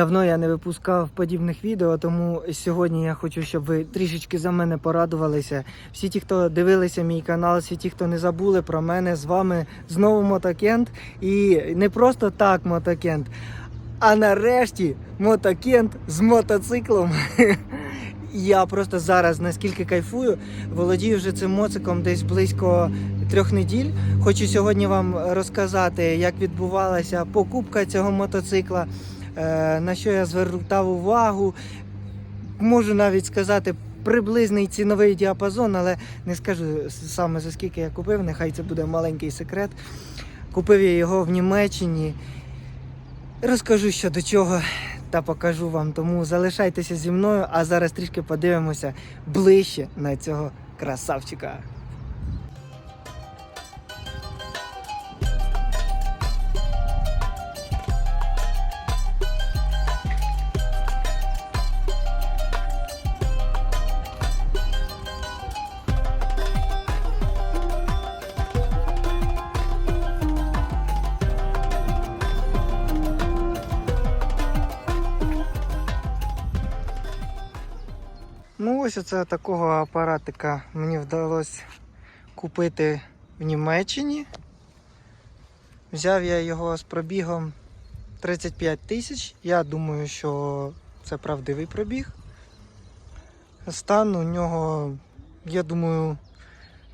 Давно я не випускав подібних відео, тому сьогодні я хочу, щоб ви трішечки за мене порадувалися. Всі ті, хто дивилися мій канал, всі ті, хто не забули про мене, з вами знову Мотокент. І не просто так Мотокент, а нарешті Мотокент з мотоциклом. Я просто зараз наскільки кайфую, володію вже цим моциком десь близько трьох неділь. Хочу сьогодні вам розказати, як відбувалася покупка цього мотоцикла, на що я звертав увагу. Можу навіть сказати приблизний ціновий діапазон, але не скажу саме за скільки я купив, нехай це буде маленький секрет. Купив я його в Німеччині. Розкажу що до чого та покажу вам. Тому залишайтеся зі мною, а зараз трішки подивимося ближче на цього красавчика. Ось оце такого апаратика мені вдалося купити в Німеччині. Взяв я його з пробігом 35 тисяч. Я думаю, що це правдивий пробіг. Стан у нього, я думаю,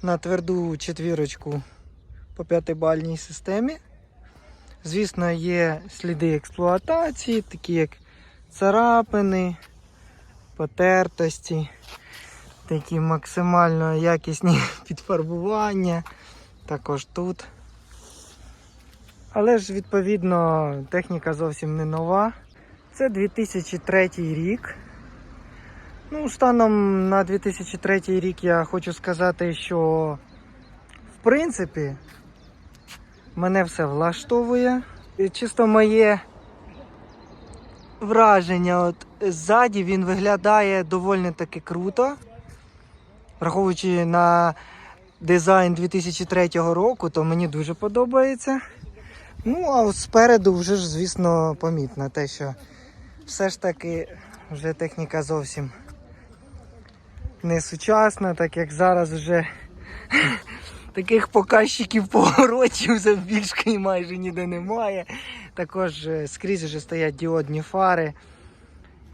на тверду четвірочку по п'ятибальній системі. Звісно, є сліди експлуатації, такі як царапини, потертості, такі максимально якісні підфарбування. Також тут. Але ж, відповідно, техніка зовсім не нова. Це 2003 рік. Ну, станом на 2003 рік я хочу сказати, що в принципі мене все влаштовує. Чисто моє враження, от ззаді він виглядає доволі таки круто. Враховуючи на дизайн 2003 року, то мені дуже подобається. Ну, а спереду вже ж, звісно, помітно те, що все ж таки вже техніка зовсім не сучасна, так як зараз вже таких показчиків поворотів завбільшки майже ніде немає. Також е, скрізь вже стоять діодні фари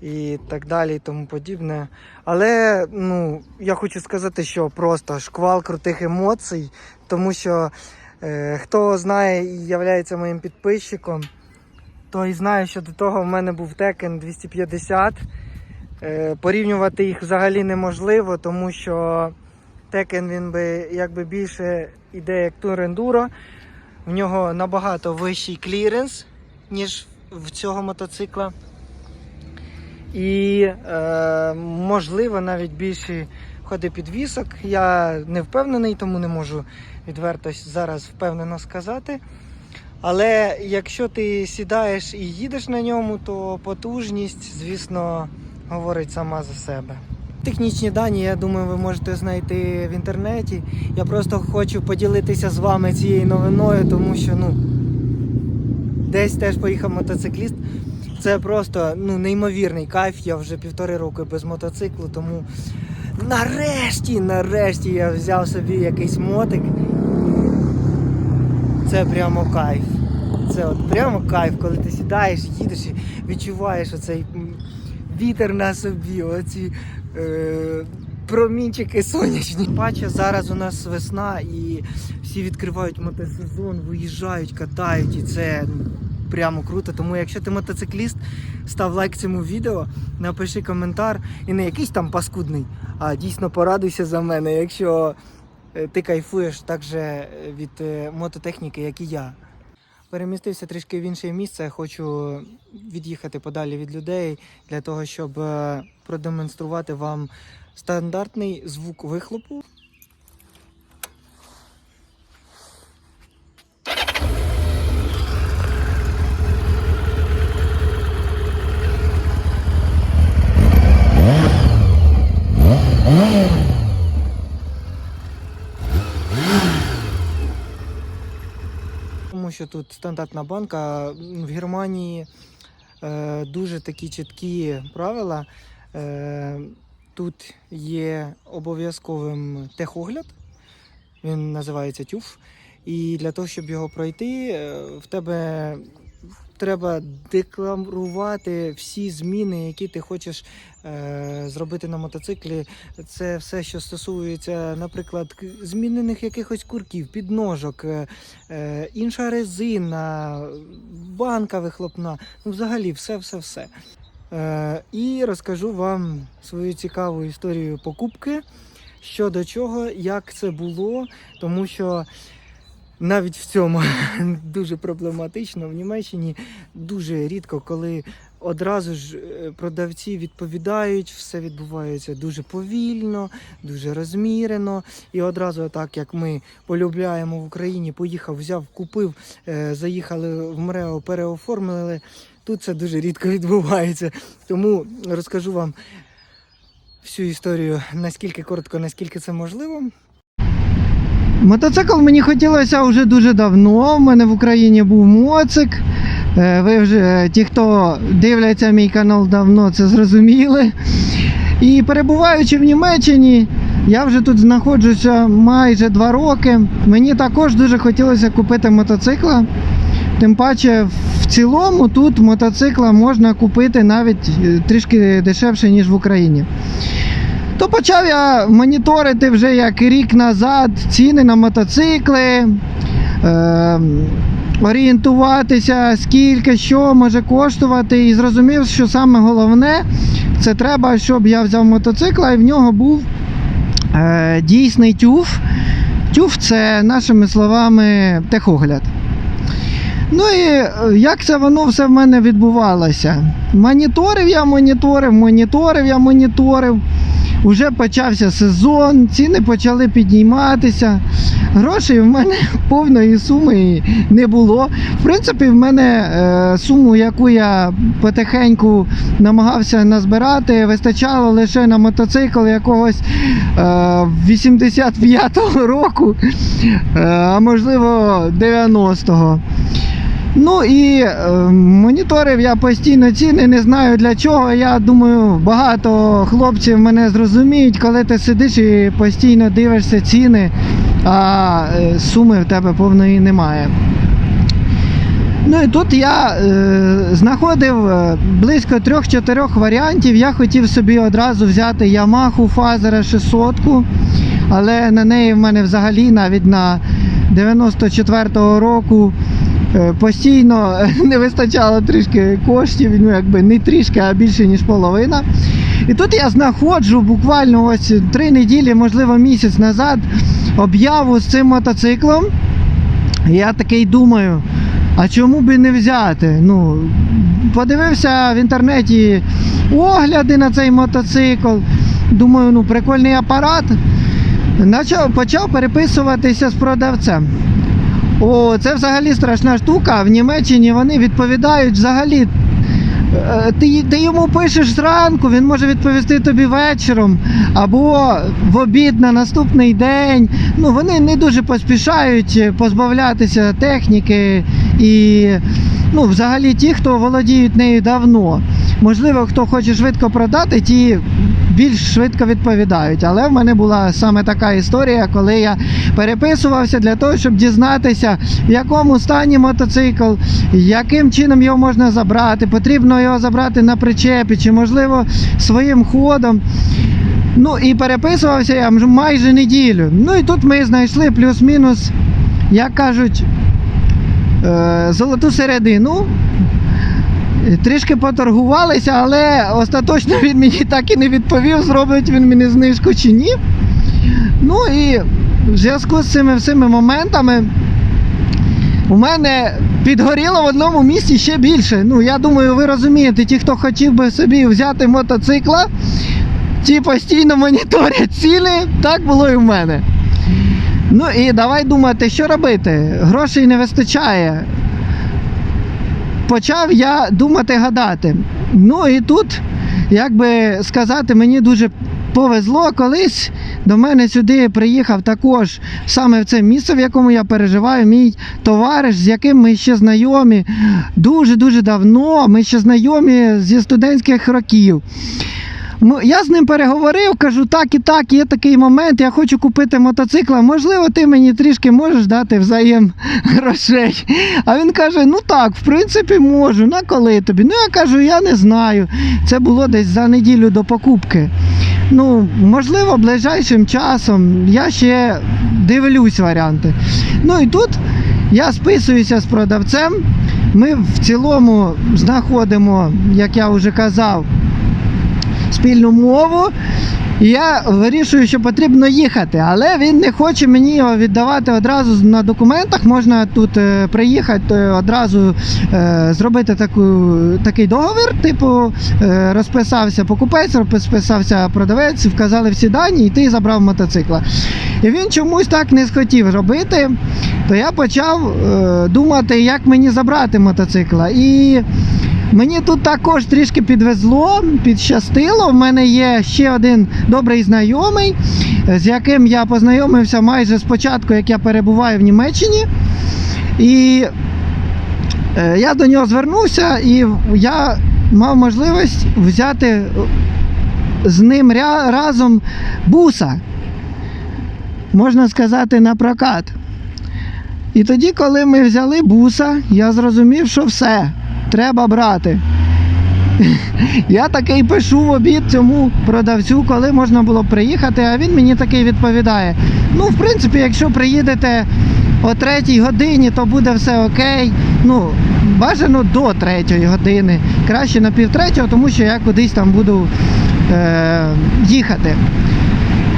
і так далі і тому подібне. Але ну, я хочу сказати, що просто шквал крутих емоцій, тому що е, хто знає і є моїм підписчиком, той знає, що до того в мене був Tekken 250. Е, порівнювати їх взагалі неможливо, тому що Tekken він би якби більше іде як Enduro. В нього набагато вищий кліренс, ніж в цього мотоцикла. І е, можливо навіть більші ходи підвісок. Я не впевнений, тому не можу відверто зараз впевнено сказати. Але якщо ти сідаєш і їдеш на ньому, то потужність, звісно, говорить сама за себе. Технічні дані, я думаю, ви можете знайти в інтернеті. Я просто хочу поділитися з вами цією новиною, тому що ну, десь теж поїхав мотоцикліст. Це просто ну, неймовірний кайф. Я вже півтори роки без мотоциклу, тому нарешті, нарешті я взяв собі якийсь мотик. Це прямо кайф. Це от прямо кайф, коли ти сідаєш, їдеш і відчуваєш оцей вітер на собі, оці е, промінчики сонячні. Бачу, зараз у нас весна і всі відкривають мотосезон, виїжджають, катають, і це ну, прямо круто. Тому якщо ти мотоцикліст, став лайк цьому відео, напиши коментар і не якийсь там паскудний, а дійсно порадуйся за мене, якщо е, ти кайфуєш так же від е, мототехніки, як і я. Перемістився трішки в інше місце. Хочу від'їхати подалі від людей для того, щоб е, продемонструвати вам стандартний звук вихлопу. Що тут стандартна банка в Германії е, дуже такі чіткі правила. Е, тут є обов'язковим техогляд, він називається ТЮФ. І для того, щоб його пройти, е, в тебе треба декларувати всі зміни, які ти хочеш зробити на мотоциклі. Це все, що стосується, наприклад, змінених якихось курків, підножок, е, е, інша резина, банка вихлопна. Ну, взагалі, все, все, все. Е, і розкажу вам свою цікаву історію покупки. Що до чого, як це було, тому що навіть в цьому дуже проблематично в Німеччині дуже рідко, коли одразу ж е, продавці відповідають, все відбувається дуже повільно, дуже розмірено. І одразу, так як ми полюбляємо в Україні, поїхав, взяв, купив, е, заїхали в МРЕО, переоформили. Тут це дуже рідко відбувається. Тому розкажу вам всю історію наскільки коротко, наскільки це можливо. Мотоцикл мені хотілося вже дуже давно. У мене в Україні був моцик. Е, Ви вже ті, хто дивляться мій канал давно, це зрозуміли. І перебуваючи в Німеччині, я вже тут знаходжуся майже два роки. Мені також дуже хотілося купити мотоцикла. Тим паче, в цілому тут мотоцикла можна купити навіть е, трішки дешевше, ніж в Україні. То почав я моніторити вже як рік назад ціни на мотоцикли, е, орієнтуватися, скільки що може коштувати, і зрозумів, що саме головне це треба, щоб я взяв мотоцикла і в нього був е, дійсний тюф. Тюф це нашими словами техогляд. Ну і е, як це воно все в мене відбувалося? Моніторив я, моніторив, моніторив я, моніторив. Уже почався сезон, ціни почали підніматися. Грошей в мене повної суми не було. В принципі, в мене е, суму, яку я потихеньку намагався назбирати, вистачало лише на мотоцикл якогось е, 85-го року, е, а можливо 90-го. Ну і е, моніторив я постійно ціни, не знаю для чого. Я думаю, багато хлопців мене зрозуміють, коли ти сидиш і постійно дивишся ціни, а е, суми в тебе повної немає. Ну і тут я е, знаходив е, близько 3-4 варіантів. Я хотів собі одразу взяти Yamaha Фазера 600, але на неї в мене взагалі навіть на 94-го року постійно не вистачало трішки коштів, ну якби не трішки, а більше ніж половина. І тут я знаходжу буквально ось три неділі, можливо, місяць назад об'яву з цим мотоциклом. Я такий думаю, а чому би не взяти? Ну, подивився в інтернеті огляди на цей мотоцикл. Думаю, ну прикольний апарат. Почав переписуватися з продавцем. О, це взагалі страшна штука. В Німеччині вони відповідають взагалі. е, Ти, ти йому пишеш зранку, він може відповісти тобі вечором або в обід на наступний день. Ну, вони не дуже поспішають позбавлятися техніки і ну, взагалі ті, хто володіють нею давно. Можливо, хто хоче швидко продати, ті більш швидко відповідають. Але в мене була саме така історія, коли я переписувався для того, щоб дізнатися, в якому стані мотоцикл, яким чином його можна забрати, потрібно його забрати на причепі, чи можливо своїм ходом. Ну і переписувався я майже неділю. Ну і тут ми знайшли плюс-мінус, як кажуть, е, золоту середину. Трішки поторгувалися, але остаточно він мені так і не відповів, зробить він мені знижку чи ні. Ну і в зв'язку з цими всіми моментами у мене підгоріло в одному місці ще більше. Ну, я думаю, ви розумієте, ті, хто хотів би собі взяти мотоцикла, ті постійно моніторять ціни, так було і в мене. Ну і давай думати, що робити. Грошей не вистачає почав я думати гадати. Ну і тут, як би сказати, мені дуже повезло колись до мене сюди приїхав також саме в це місце, в якому я переживаю, мій товариш, з яким ми ще знайомі дуже-дуже давно. Ми ще знайомі зі студентських років. М- Я з ним переговорив, кажу, так і так, є такий момент, я хочу купити мотоцикла. Можливо, ти мені трішки можеш дати взаєм грошей. А він каже: ну так, в принципі, можу. На коли тобі? Ну я кажу, я не знаю. Це було десь за неділю до покупки. Ну, можливо, ближайшим часом я ще дивлюсь варіанти. Ну і тут я списуюся з продавцем. Ми в цілому знаходимо, як я вже казав, спільну мову. І я вирішую, що потрібно їхати, але він не хоче мені його віддавати одразу на документах. Можна тут е, приїхати е, одразу е, зробити таку, такий договір, типу розписався покупець, розписався продавець, вказали всі дані, і ти забрав мотоцикла. І він чомусь так не схотів робити, то я почав думати, як мені забрати мотоцикла. І Мені тут також трішки підвезло, підщастило. В мене є ще один добрий знайомий, з яким я познайомився майже спочатку, як я перебуваю в Німеччині. І е, я до нього звернувся, і я мав можливість взяти з ним разом буса, можна сказати, на прокат. І тоді, коли ми взяли буса, я зрозумів, що все, треба брати. Я такий пишу в обід цьому продавцю, коли можна було приїхати, а він мені такий відповідає: ну, в принципі, якщо приїдете о третій годині, то буде все окей. Ну, бажано до третьої години. Краще на півтретього, тому що я кудись там буду е- їхати.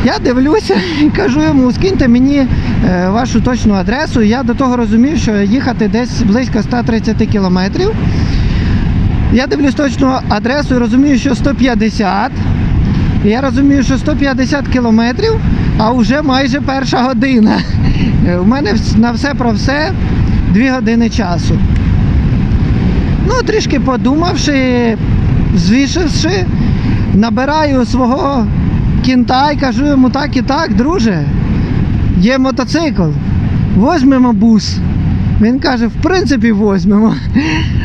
Я дивлюся і кажу йому, скиньте мені е, вашу точну адресу. Я до того розумів, що їхати десь близько 130 кілометрів. Я дивлюсь точну адресу і розумію, що 150. Я розумію, що 150 кілометрів, а вже майже перша година. Е, У мене на все про все 2 години часу. Ну, трішки подумавши, звішивши, набираю свого кінта і кажу йому так і так, друже, є мотоцикл, возьмемо бус. Він каже, в принципі, возьмемо.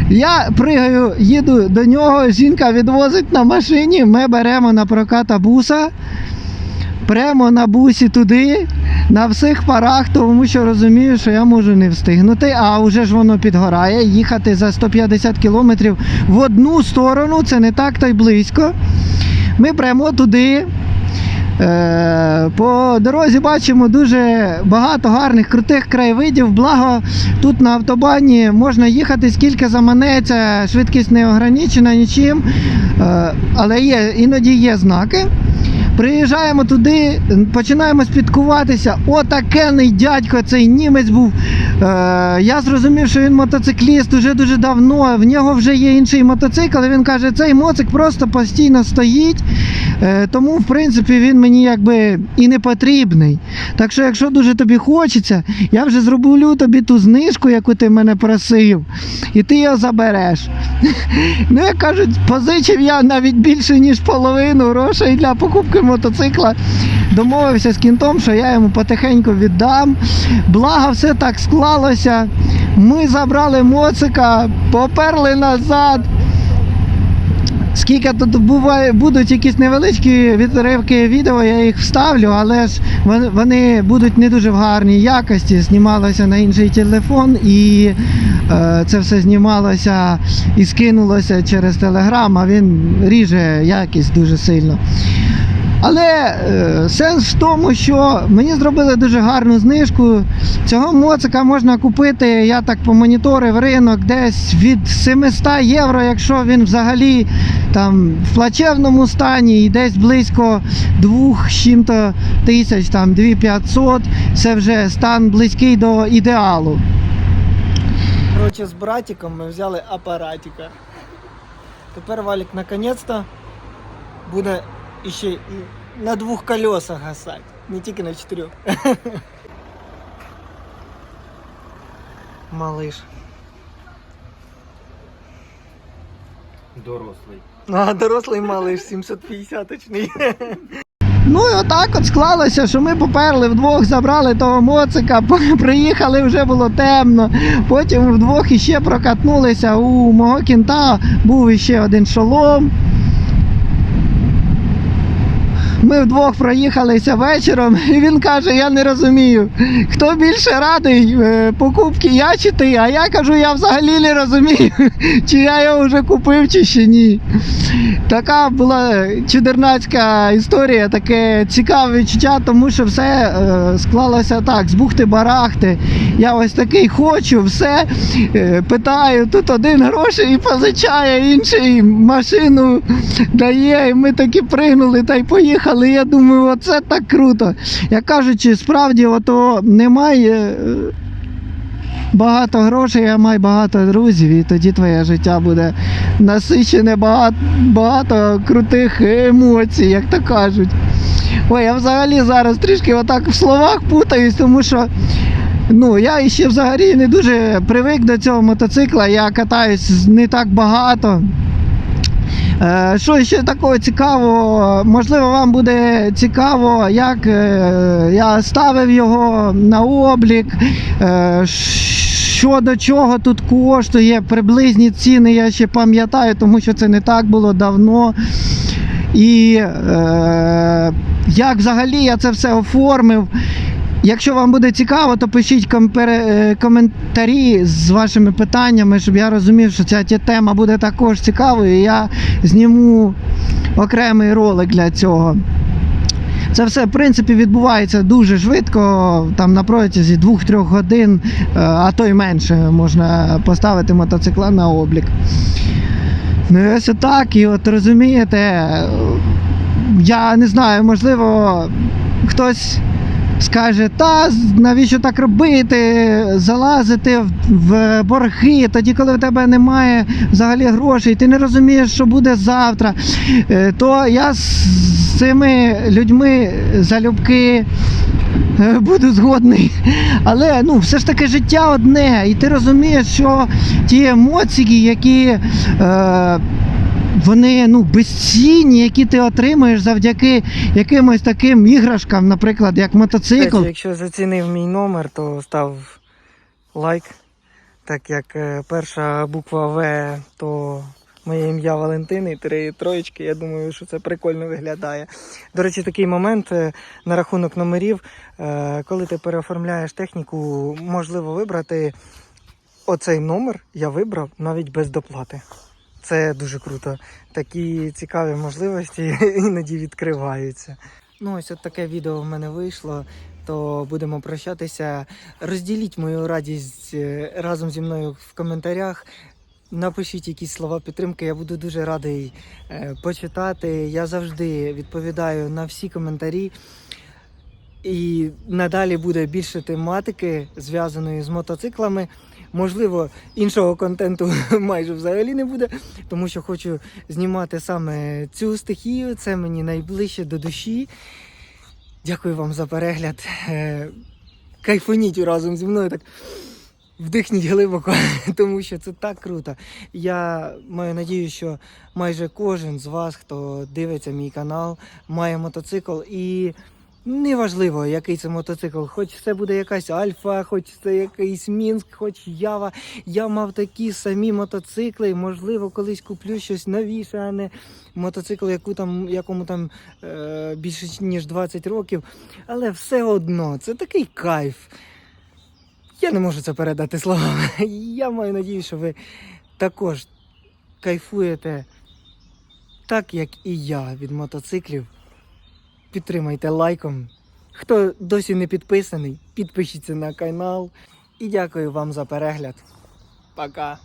Я пригаю, їду до нього, жінка відвозить на машині, ми беремо на проката буса, прямо на бусі туди, на всіх парах, тому що розумію, що я можу не встигнути, а вже ж воно підгорає. Їхати за 150 кілометрів в одну сторону, це не так то й близько. Ми прямо туди. Е, По дорозі бачимо дуже багато гарних крутих краєвидів. Благо тут на автобані можна їхати скільки заманеться, швидкість не ограничена нічим. Е, Але є, іноді є знаки. Приїжджаємо туди, починаємо спілкуватися. Отакений дядько, цей німець був. Е, я зрозумів, що він мотоцикліст уже дуже давно. В нього вже є інший мотоцикл. І він каже, цей моцик просто постійно стоїть. Е, тому, в принципі, він мені якби і не потрібний. Так що, якщо дуже тобі хочеться, я вже зроблю тобі ту знижку, яку ти мене просив, і ти його забереш. Ну, як кажуть, позичив я навіть більше, ніж половину грошей для покупки мотоцикла. Домовився з кінтом, що я йому потихеньку віддам. Благо, все так склалося. Ми забрали моцика, поперли назад. Скільки тут буває, будуть якісь невеличкі відривки відео, я їх вставлю, але ж вони, будуть не дуже в гарній якості. Знімалося на інший телефон, і е, це все знімалося і скинулося через телеграм, а він ріже якість дуже сильно. Але е, сенс в тому, що мені зробили дуже гарну знижку. Цього моцика можна купити, я так помоніторив ринок, десь від 700 євро, якщо він взагалі там в плачевному стані, і десь близько 2 чим-то тисяч, там 2500, це вже стан близький до ідеалу. Коротше, з братиком ми взяли апаратика. Тепер Валік наконець-то буде ще і на двох колесах гасати, не тільки на чотирьох. Малиш. Дорослий. А, дорослий малиш, 750-очний. Ну і отак от склалося, що ми поперли вдвох, забрали того моцика, приїхали, вже було темно. Потім вдвох іще прокатнулися. У мого кінта був іще один шолом. Ми вдвох проїхалися вечором, і він каже: Я не розумію, хто більше радий е, покупки, я чи ти. А я кажу, я взагалі не розумію, чи я його вже купив, чи ще ні. Така була чудернацька історія, таке цікаве відчуття, тому що все е, склалося так: з бухти-барахти. Я ось такий хочу, все е, питаю. Тут один гроші і позичає, інший машину дає. І ми таки пригнули та й поїхали. Я думаю, оце так круто. Як кажучи, справді, ото немає. Багато грошей, а май багато друзів, і тоді твоє життя буде насичене багато, багато крутих емоцій, як то кажуть. Ой, я взагалі зараз трішки отак в словах путаюсь, тому що ну, я ще взагалі не дуже привик до цього мотоцикла, я катаюсь не так багато. Е, Що ще такого цікавого? Можливо, вам буде цікаво, як е, я ставив його на облік, е, що до чого тут коштує, приблизні ціни я ще пам'ятаю, тому що це не так було давно. І е, як взагалі я це все оформив. Якщо вам буде цікаво, то пишіть е, коментарі з вашими питаннями, щоб я розумів, що ця, тема буде також цікавою. І я зніму окремий ролик для цього. Це все, в принципі, відбувається дуже швидко. Там на протязі 2-3 годин, е, а то й менше, можна поставити мотоцикла на облік. Ну і ось отак, і от розумієте, я не знаю, можливо, хтось скаже, та навіщо так робити, залазити в- борги, тоді, коли в тебе немає взагалі грошей, ти не розумієш, що буде завтра. Е, То я з цими людьми залюбки е, буду згодний. Але ну, все ж таки життя одне, і ти розумієш, що ті емоції, які. Е, вони ну безцінні, які ти отримуєш завдяки якимось таким іграшкам, наприклад, як мотоцикл. Якщо зацінив мій номер, то став лайк. Так як е, перша буква В, то моє ім'я Валентин і три троєчки. Я думаю, що це прикольно виглядає. До речі, такий момент е, на рахунок номерів. Е, Коли ти переоформляєш техніку, можливо вибрати оцей номер. Я вибрав навіть без доплати. Це дуже круто. Такі цікаві можливості іноді відкриваються. Ну, ось от таке відео в мене вийшло. То будемо прощатися. Розділіть мою радість е, разом зі мною в коментарях. Напишіть якісь слова підтримки. Я буду дуже радий е, почитати. Я завжди відповідаю на всі коментарі. І надалі буде більше тематики, зв'язаної з мотоциклами. Можливо, іншого контенту майже взагалі не буде, тому що хочу знімати саме цю стихію. Це мені найближче до душі. Дякую вам за перегляд. Е, Кайфаніть разом зі мною так. Вдихніть глибоко, тому що це так круто. Я маю надію, що майже кожен з вас, хто дивиться мій канал, має мотоцикл і. Неважливо, який це мотоцикл, хоч це буде якась Альфа, хоч це якийсь Мінськ, хоч Ява. Я мав такі самі мотоцикли. Можливо, колись куплю щось новіше, а не мотоцикл, яку там, якому там е, більше ніж 20 років. Але все одно, це такий кайф. Я не можу це передати словами. Я маю надію, що ви також кайфуєте так, як і я від мотоциклів підтримайте лайком. Хто досі не підписаний, підпишіться на канал. І дякую вам за перегляд. Пока.